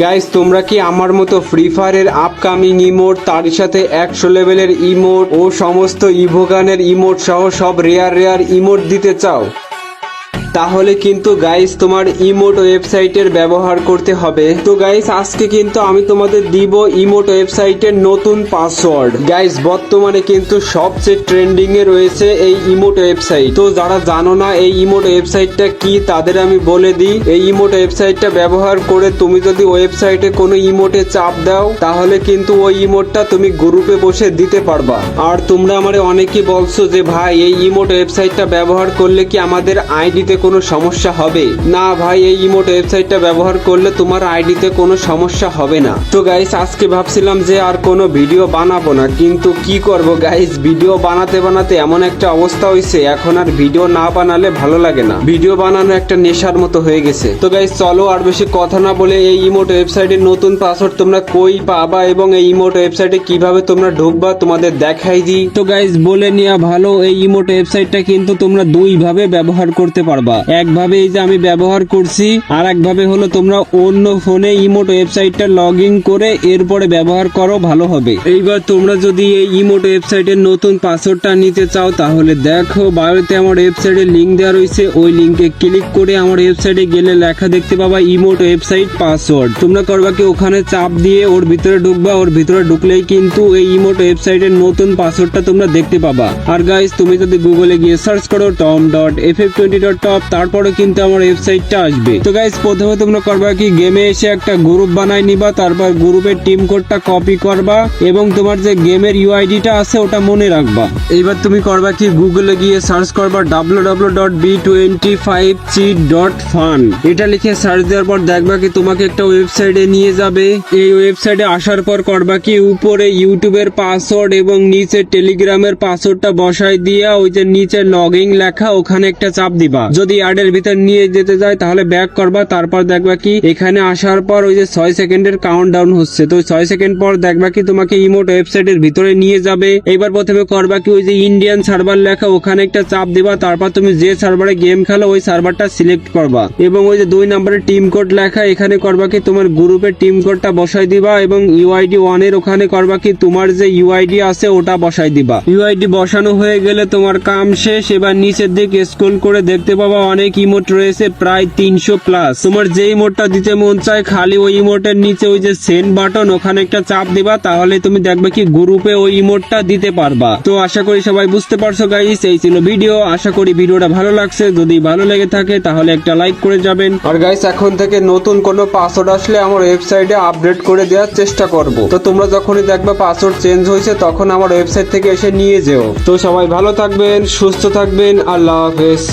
Guys তোমরা কি আমার মতো ফ্রি ফায়ারের আপকামিং ইমোট তার সাথে একশো লেভেলের ইমোট ও সমস্ত ইভোগানের ইমোট সহ সব রেয়ার রেয়ার ইমোট দিতে চাও? তাহলে কিন্তু গাইস তোমার ইমোট ওয়েবসাইটের ব্যবহার করতে হবে। তো গাইস আজকে কিন্তু আমি তোমাদের দিব ইমোট ওয়েবসাইটের নতুন পাসওয়ার্ড গাইস বর্তমানে কিন্তু সবচেয়ে ট্রেন্ডিং এ রয়েছে এই ইমোট ওয়েবসাইট তো যারা জানো না এই ইমোট ওয়েবসাইটটা কি, তাদের আমি বলে দিই, এই ইমোট ওয়েবসাইটটা ব্যবহার করে তুমি যদি ওয়েবসাইটে কোনো ইমোটে চাপ দাও, তাহলে কিন্তু ওই ইমোটটা তুমি গ্রুপে বসে দিতে পারবা। আর তোমরা আমারে অনেকেই বলছো যে, ভাই, এই ইমোট ওয়েবসাইটটা ব্যবহার করলে কি আমাদের আইডিতে কোনো সমস্যা হবে? না ভাই, এই ইমোট ওয়েবসাইটটা ব্যবহার করলে তোমার আইডিতে কোনো সমস্যা হবে না। তো গাইস আজকে ভাবছিলাম যে আর কোনো ভিডিও বানাবো না, কিন্তু কি করব গাইস ভিডিও বানাতে বানাতে এমন একটা অবস্থা হয়েছে এখন আর ভিডিও না বানালে ভালো লাগে না। ভিডিও বানানো একটা নেশার মতো হয়ে গেছে। তো গাইস চলো আর বেশি কথা না বলে এই ইমোট ওয়েবসাইটের নতুন পাসওয়ার্ড তোমরা কই পাবা এবং এই ইমোট ওয়েবসাইটে কীভাবে তোমরা ঢুকবা তোমাদের দেখাই দিই। তো গাইস বলে নেওয়া ভালো, এই ইমোট ওয়েবসাইটটা কিন্তু তোমরা দুই ভাবে ব্যবহার করতে পারবা। একভাবে এই যে আমি ব্যবহার করছি আর একভাবে হলো তোমরা অন্য ফোনে ইমোট ওয়েবসাইটটা লগ ইন করে এরপরে ব্যবহার করো, ভালো হবে। এইবার তোমরা যদি এই ইমোট ওয়েবসাইটের নতুন পাসওয়ার্ডটা নিতে চাও, তাহলে দেখো বায়োতে আমার ওয়েবসাইটের লিংক দেওয়া রয়েছে। ওই লিংকে ক্লিক করে আমার ওয়েবসাইটে গেলে লেখা দেখতে পাবা ইমোট ওয়েবসাইট পাসওয়ার্ড তোমরা করবা কি, ওখানে চাপ দিয়ে ওর ভিতরে ঢুকবা, ওর ভিতরে ঢুকলেই কিন্তু এই ইমোট ওয়েবসাইটের নতুন পাসওয়ার্ডটা তোমরা দেখতে পাবা। আর গাইস তুমি যদি গুগলে গিয়ে সার্চ করো tom dot F F twenty dot top তারপরে কিন্তু আমার ওয়েবসাইটটা আসবে। তো গাইস প্রথমে তোমরা করবা কি গেমে এসে একটা গ্রুপ বানাই নিবা, তারপর গ্রুপের টিম কোডটা কপি করবা এবং তোমার যে গেমের ইউআইডিটা আছে ওটা মনে রাখবা। এইবার তুমি করবা কি গুগলে গিয়ে সার্চ করবা W W dot B twenty five C dot fun এটা লিখে সার্চ দেওয়ার পর দেখবা কি, তোমাকে একটা ওয়েবসাইটে নিয়ে যাবে। এই ওয়েবসাইটে আসার পর করবা কি, উপরে ইউটিউবের পাসওয়ার্ড এবং নিচে টেলিগ্রামের পাসওয়ার্ডটা বসাই দিয়া ওই যে নিচে লগইন লেখা, ওখানে একটা চাপ দিবা। যদি অ্যাডের ভিতর নিয়ে যেতে যায়, তাহলে ব্যাক করবা। তারপর দেখবা কি, এখানে আসার পর ওই যে ছয় সেকেন্ডের কাউন্ট ডাউন হচ্ছে। তো ছয় সেকেন্ড পর দেখবা কি, তোমাকে ইমোট ওয়েবসাইটের ভিতরে নিয়ে যাবে। এবার প্রথমে করবা কি, ওই যে ইন্ডিয়ান সার্ভার লেখা, ওখানে একটা চাপ দিবা। তারপর তুমি যে সার্ভারে গেম খেলো, ওই সার্ভারটা সিলেক্ট করবা। এবং ওই যে দুই নম্বরের টিম কোড লেখা, এখানে করবা কি, তোমার গ্রুপের টিম কোডটা বসাই দিবা এবং ইউআইডি ওয়ানের ওখানে করবা কি, তোমার যে ইউআইডি আছে, ওটা বসাই দিবা। ইউআইডি বসানো হয়ে গেলে তোমার কাম শেষ। এবার নিচের দিকে স্ক্রল করে দেখতে পাবা অনেক ইমোট রয়েছে, প্রায় তিনশো প্লাস তোমার যে ইমোটটা দিতে মন চায়, খালি ওই ইমোটের নিচে ওই যে সেন্ড বাটন ওখানে একটা চাপ দিবা, তাহলে তুমি দেখবে কি গ্রুপে ওই ইমোটটা দিতে পারবা। তো আশা করি সবাই বুঝতে পারছ গাইস এই ছিল ভিডিও আশা করি ভিডিওটা ভালো লাগছে। যদি ভালো লেগে থাকে, তাহলে একটা লাইক করে যাবেন। আর গাইস এখন থেকে নতুন কোনো পাসওয়ার্ড আসলে আমার ওয়েবসাইটে আপডেট করে দেওয়ার চেষ্টা করব। তো তোমরা যখনই দেখবে পাসওয়ার্ড চেঞ্জ হয়েছে, তখন আমার ওয়েবসাইট থেকে এসে নিয়ে যেও। তো সবাই ভালো থাকবেন, সুস্থ থাকবেন। আল্লাহ হাফেজ।